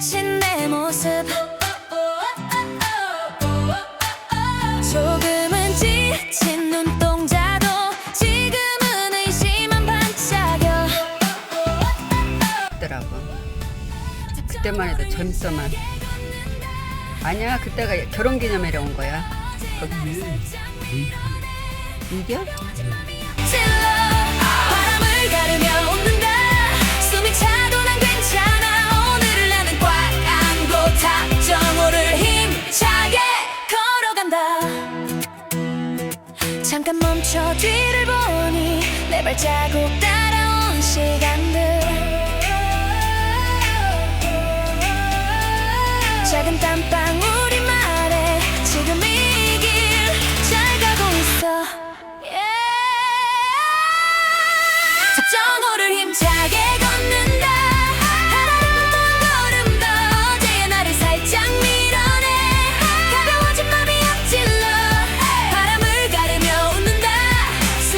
지친 내 모습. 조금은 지친 눈동자도 지금은 의심만 반짝여. 더라고. 그때만 해도 젊어만. 아니야 그때가 결혼기념일에 온 거야. 거기 이겨? 음. 잠깐 멈춰 뒤를 보니 내 발자국 따라온 시간들. 작은 땀방울이 말해 지금이